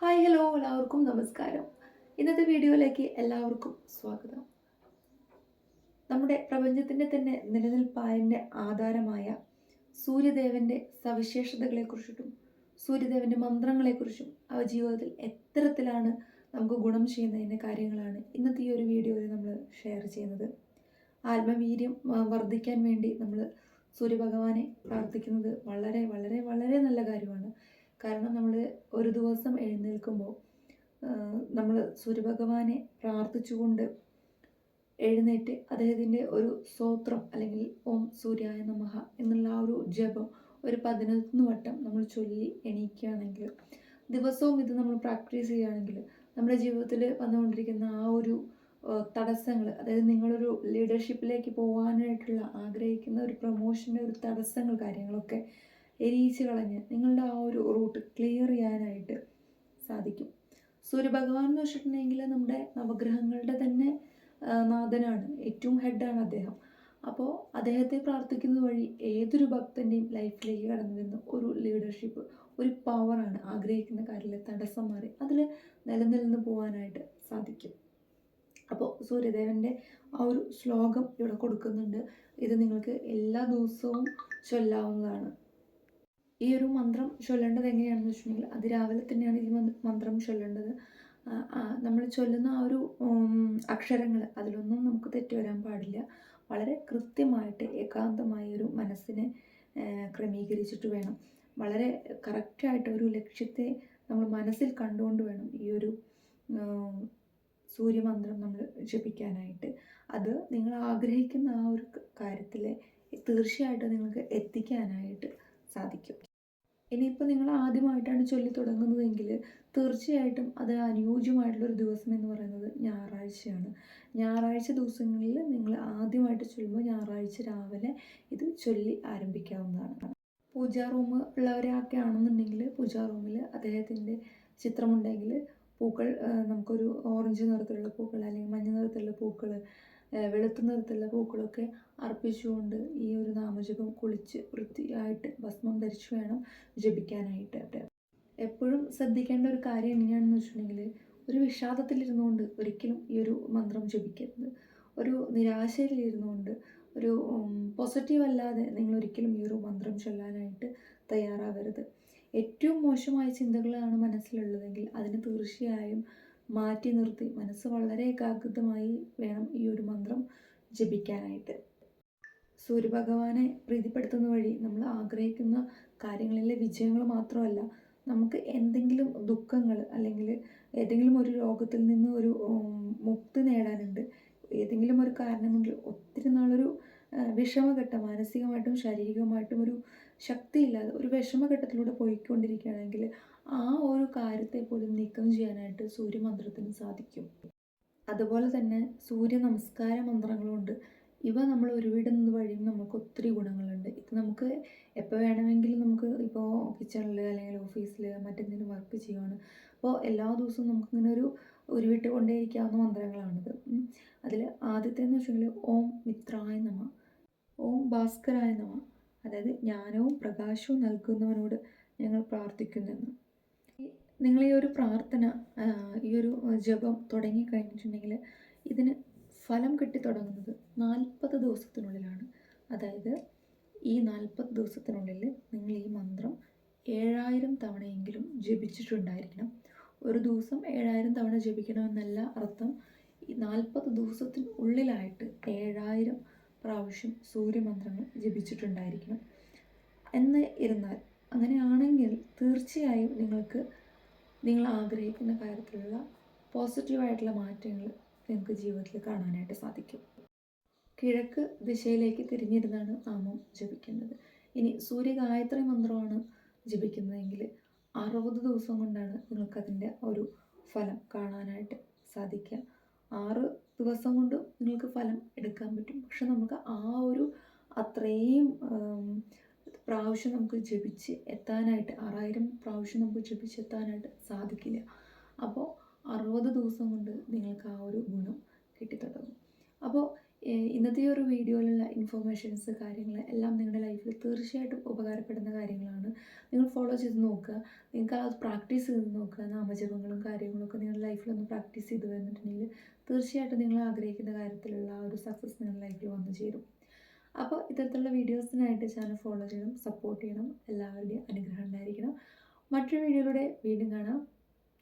Hi hello എല്ലാവർക്കും നമസ്കാരം. ഇന്നത്തെ വീഡിയോയിലേക്ക് എല്ലാവർക്കും സ്വാഗതം. നമ്മുടെ പ്രപഞ്ചത്തിന്റെ തന്നെ നിലനിൽപ്പായന്റെ ആധാരമായ സൂര്യദേവന്റെ സവിശേഷതകളെക്കുറിച്ചിട്ടും സൂര്യദേവന്റെ മന്ത്രങ്ങളെക്കുറിച്ചും അവ ജീവിതത്തിൽ എത്തരത്തിലാണ് നമുക്ക് ഗുണം ചെയ്യുന്നതിന്റെ കാര്യങ്ങളാണ് ഇന്നത്തെ ഈ ഒരു വീഡിയോയിൽ നമ്മൾ ഷെയർ ചെയ്യുന്നത്. ആത്മവീര്യം വർദ്ധിക്കാൻ വേണ്ടി നമ്മൾ സൂര്യഭഗവാനെ പ്രാർത്ഥിക്കുന്നത് വളരെ വളരെ വളരെ നല്ല കാര്യമാണ്. കാരണം നമ്മൾ ഒരു ദിവസം എഴുന്നേൽക്കുമ്പോൾ നമ്മൾ സൂര്യഭഗവാനെ പ്രാർത്ഥിച്ചുകൊണ്ട് എഴുന്നേറ്റ് അദ്ദേഹത്തിന്റെ ഒരു സ്തോത്രം അല്ലെങ്കിൽ ഓം സൂര്യായ നമഹ എന്നുള്ള ആ ഒരു ജപം ഒരു പതിനൊന്ന് വട്ടം നമ്മൾ ചൊല്ലി എണീക്കുകയാണെങ്കിൽ ദിവസവും ഇത് നമ്മൾ പ്രാക്ടീസ് ചെയ്യുകയാണെങ്കിൽ നമ്മുടെ ജീവിതത്തിൽ വന്നുകൊണ്ടിരിക്കുന്ന ആ ഒരു തടസ്സങ്ങൾ അതായത് നിങ്ങളൊരു ലീഡർഷിപ്പിലേക്ക് പോകാനായിട്ടുള്ള ആഗ്രഹിക്കുന്ന ഒരു പ്രൊമോഷന്റെ ഒരു തടസ്സങ്ങൾ കാര്യങ്ങളൊക്കെ എരിയിച്ച് കളഞ്ഞ് നിങ്ങളുടെ ആ ഒരു റൂട്ട് ക്ലിയർ ചെയ്യാനായിട്ട് സാധിക്കും. സൂര്യഭഗവാൻ എന്ന് വെച്ചിട്ടുണ്ടെങ്കിൽ നമ്മുടെ നവഗ്രഹങ്ങളുടെ തന്നെ നാഥനാണ്. ഏറ്റവും ഹെഡാണ് അദ്ദേഹം. അപ്പോൾ അദ്ദേഹത്തെ പ്രാർത്ഥിക്കുന്നത് വഴി ഏതൊരു ഭക്തന്റെയും ലൈഫിലേക്ക് കടന്നു വരുന്ന ഒരു ലീഡർഷിപ്പ് ഒരു പവറാണ് ആഗ്രഹിക്കുന്ന കാര്യത്തിൽ തടസ്സം മാറി അതിൽ നിലനിന്ന് പോകാനായിട്ട് സാധിക്കും. അപ്പോൾ സൂര്യദേവന്റെ ആ ഒരു ശ്ലോകം ഇവിടെ കൊടുക്കുന്നുണ്ട്. ഇത് നിങ്ങൾക്ക് എല്ലാ ദിവസവും ചൊല്ലാവുന്നതാണ്. ഈ ഒരു മന്ത്രം ചൊല്ലേണ്ടത് എങ്ങനെയാണെന്ന് വെച്ചിട്ടുണ്ടെങ്കിൽ അതിരാവിലെ തന്നെയാണ് ഈ മന്ത്രം ചൊല്ലേണ്ടത്. നമ്മൾ ചൊല്ലുന്ന ആ ഒരു അക്ഷരങ്ങൾ അതിലൊന്നും നമുക്ക് തെറ്റ് വരാൻ പാടില്ല. വളരെ കൃത്യമായിട്ട് ഏകാന്തമായ ഒരു മനസ്സിനെ ക്രമീകരിച്ചിട്ട് വേണം. വളരെ കറക്റ്റായിട്ട് ഒരു ലക്ഷ്യത്തെ നമ്മൾ മനസ്സിൽ കണ്ടുകൊണ്ട് വേണം ഈ ഒരു സൂര്യമന്ത്രം നമ്മൾ ജപിക്കാനായിട്ട്. അത് നിങ്ങൾ ആഗ്രഹിക്കുന്ന ആ ഒരു കാര്യത്തിൽ തീർച്ചയായിട്ടും നിങ്ങൾക്ക് എത്തിക്കാനായിട്ട് സാധിക്കും. ഇനിയിപ്പോൾ നിങ്ങൾ ആദ്യമായിട്ടാണ് ചൊല്ലി തുടങ്ങുന്നതെങ്കിൽ തീർച്ചയായിട്ടും അത് അനുയോജ്യമായിട്ടുള്ളൊരു ദിവസം എന്ന് പറയുന്നത് ഞായറാഴ്ചയാണ്. ഞായറാഴ്ച ദിവസങ്ങളിൽ നിങ്ങൾ ആദ്യമായിട്ട് ചൊല്ലുമ്പോൾ ഞായറാഴ്ച രാവിലെ ഇത് ചൊല്ലി ആരംഭിക്കാവുന്നതാണ്. പൂജാ റൂം ഉള്ളവരൊക്കെ ആണെന്നുണ്ടെങ്കിൽ പൂജാ റൂമിൽ അദ്ദേഹത്തിന്റെ ചിത്രമുണ്ടെങ്കിൽ പൂക്കൾ നമുക്കൊരു ഓറഞ്ച് നിറത്തിലുള്ള പൂക്കൾ അല്ലെങ്കിൽ മഞ്ഞ നിറത്തിലുള്ള പൂക്കൾ വെളുത്ത നിറത്തിലുള്ള പൂക്കളൊക്കെ അർപ്പിച്ചുകൊണ്ട് ഈ ഒരു നാമജപം കുളിച്ച് വൃത്തിയായിട്ട് ഭസ്മം ധരിച്ചു വേണം ജപിക്കാനായിട്ട്. എപ്പോഴും ശ്രദ്ധിക്കേണ്ട ഒരു കാര്യം എങ്ങനെയാണെന്ന് വെച്ചിട്ടുണ്ടെങ്കിൽ ഒരു വിഷാദത്തിലിരുന്നുകൊണ്ട് ഒരിക്കലും ഈ ഒരു മന്ത്രം ജപിക്കരുത്. ഒരു നിരാശയിലിരുന്നുകൊണ്ട് ഒരു പോസിറ്റീവ് അല്ലാതെ നിങ്ങൾ ഒരിക്കലും ഈ ഒരു മന്ത്രം ചൊല്ലാനായിട്ട് തയ്യാറാവരുത്. ഏറ്റവും മോശമായ ചിന്തകളാണ് മനസ്സിലുള്ളതെങ്കിൽ അതിന് തീർച്ചയായും മാറ്റി നിർത്തി മനസ്സ് വളരെ ഏകാഗ്രതമായി വേണം ഈ ഒരു മന്ത്രം ജപിക്കാനായിട്ട്. സൂര്യഭഗവാനെ പ്രീതിപ്പെടുത്തുന്ന വഴി നമ്മൾ ആഗ്രഹിക്കുന്ന കാര്യങ്ങളിലെ വിജയങ്ങൾ മാത്രമല്ല നമുക്ക് എന്തെങ്കിലും ദുഃഖങ്ങൾ അല്ലെങ്കിൽ ഏതെങ്കിലും ഒരു രോഗത്തിൽ നിന്ന് ഒരു മുക്തി നേടാനുണ്ട് ഏതെങ്കിലും ഒരു കാരണം കൊണ്ട് ഒത്തിരി നാളൊരു വിഷമഘട്ടം മാനസികമായിട്ടും ശാരീരികമായിട്ടും ഒരു ശക്തിയില്ലാതെ ഒരു വിഷമഘട്ടത്തിലൂടെ പോയിക്കൊണ്ടിരിക്കുകയാണെങ്കിൽ ആ ഒരു കാര്യത്തെ പോലും നീക്കം ചെയ്യാനായിട്ട് സൂര്യമന്ത്രത്തിന് സാധിക്കും. അതുപോലെ തന്നെ സൂര്യ നമസ്കാര മന്ത്രങ്ങളുണ്ട്. ഇവ നമ്മൾ ഒരുവിടുന്നത് വഴിയും നമുക്ക് ഒത്തിരി ഗുണങ്ങളുണ്ട്. ഇത് നമുക്ക് എപ്പോൾ വേണമെങ്കിലും നമുക്ക് ഇപ്പോൾ കിച്ചണിൽ അല്ലെങ്കിൽ ഓഫീസിൽ മറ്റെന്തെങ്കിലും വർക്ക് ചെയ്യുവാണ്. അപ്പോൾ എല്ലാ ദിവസവും നമുക്കിങ്ങനെ ഒരു ഉരുവിട്ട് കൊണ്ടേയിരിക്കാവുന്ന മന്ത്രങ്ങളാണിത്. അതിൽ ആദ്യത്തെ എന്ന് വെച്ചിട്ടുണ്ടെങ്കിൽ ഓം മിത്രായ നമ ഓം ഭാസ്കരായ നമ അതായത് ജ്ഞാനവും പ്രകാശവും നൽകുന്നവനോട് ഞങ്ങൾ പ്രാർത്ഥിക്കുന്നെന്ന്. നിങ്ങൾ ഈ ഒരു പ്രാർത്ഥന ഈ ഒരു ജപം തുടങ്ങി കഴിഞ്ഞിട്ടുണ്ടെങ്കിൽ ഇതിന് ഫലം കിട്ടി തുടങ്ങുന്നത് നാൽപ്പത് ദിവസത്തിനുള്ളിലാണ്. അതായത് ഈ നാൽപ്പത് ദിവസത്തിനുള്ളിൽ നിങ്ങൾ ഈ മന്ത്രം ഏഴായിരം തവണയെങ്കിലും ജപിച്ചിട്ടുണ്ടായിരിക്കണം. ഒരു ദിവസം ഏഴായിരം തവണ ജപിക്കണമെന്നല്ല അർത്ഥം. ഈ നാൽപ്പത് ദിവസത്തിന് ഉള്ളിലായിട്ട് ഏഴായിരം പ്രാവശ്യം സൂര്യമന്ത്രങ്ങൾ ജപിച്ചിട്ടുണ്ടായിരിക്കണം. എന്ന് ഇരുന്നാൽ അങ്ങനെയാണെങ്കിൽ തീർച്ചയായും നിങ്ങൾക്ക് നിങ്ങൾ ആഗ്രഹിക്കുന്ന കാര്യത്തിലുള്ള പോസിറ്റീവായിട്ടുള്ള മാറ്റങ്ങൾ നിങ്ങൾക്ക് ജീവിതത്തിൽ കാണാനായിട്ട് സാധിക്കും. കിഴക്ക് ദിശയിലേക്ക് തിരിഞ്ഞിരുന്നാണ് നാമം ജപിക്കുന്നത്. ഇനി സൂര്യഗായത്രി മന്ത്രമാണ് ജപിക്കുന്നതെങ്കിൽ അറുപത് ദിവസം കൊണ്ടാണ് നിങ്ങൾക്കതിന്റെ ഒരു ഫലം കാണാനായിട്ട് സാധിക്കുക. ആറ് ദിവസം കൊണ്ട് നിങ്ങൾക്ക് ഫലം എടുക്കാൻ പറ്റും. പക്ഷെ നമുക്ക് ആ ഒരു അത്രയും പ്രാവശ്യം നമുക്ക് ജപിച്ച് എത്താനായിട്ട് ആറായിരം പ്രാവശ്യം നമുക്ക് ജപിച്ച് എത്താനായിട്ട് സാധിക്കില്ല. അപ്പോൾ അറുപത് ദിവസം കൊണ്ട് നിങ്ങൾക്ക് ആ ഒരു ഗുണം കിട്ടിത്തുടങ്ങും. അപ്പോൾ ഇന്നത്തെ ഒരു വീഡിയോയിലുള്ള ഇൻഫോർമേഷൻസ് കാര്യങ്ങൾ എല്ലാം നിങ്ങളുടെ ലൈഫിൽ തീർച്ചയായിട്ടും ഉപകാരപ്പെടുന്ന കാര്യങ്ങളാണ്. നിങ്ങൾ ഫോളോ ചെയ്ത് നോക്കുക. നിങ്ങൾക്ക് അത് പ്രാക്ടീസ് ചെയ്ത് നോക്കുക. നാമജപങ്ങളും കാര്യങ്ങളൊക്കെ നിങ്ങളുടെ ലൈഫിൽ ഒന്ന് പ്രാക്ടീസ് ചെയ്ത് വന്നിട്ടുണ്ടെങ്കിൽ തീർച്ചയായിട്ടും നിങ്ങൾ ആഗ്രഹിക്കുന്ന കാര്യത്തിലുള്ള ആ ഒരു സക്സസ് നിങ്ങളുടെ ലൈഫിൽ വന്നു ചേരും. അപ്പോൾ ഇത്തരത്തിലുള്ള വീഡിയോസിനായിട്ട് ചാനൽ ഫോളോ ചെയ്യണം സപ്പോർട്ട് ചെയ്യണം എല്ലാവരുടെയും അനുഗ്രഹം ഉണ്ടായിരിക്കണം. മറ്റൊരു വീഡിയോയിലൂടെ വീണ്ടും കാണാം.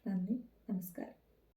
നന്ദി നമസ്കാരം.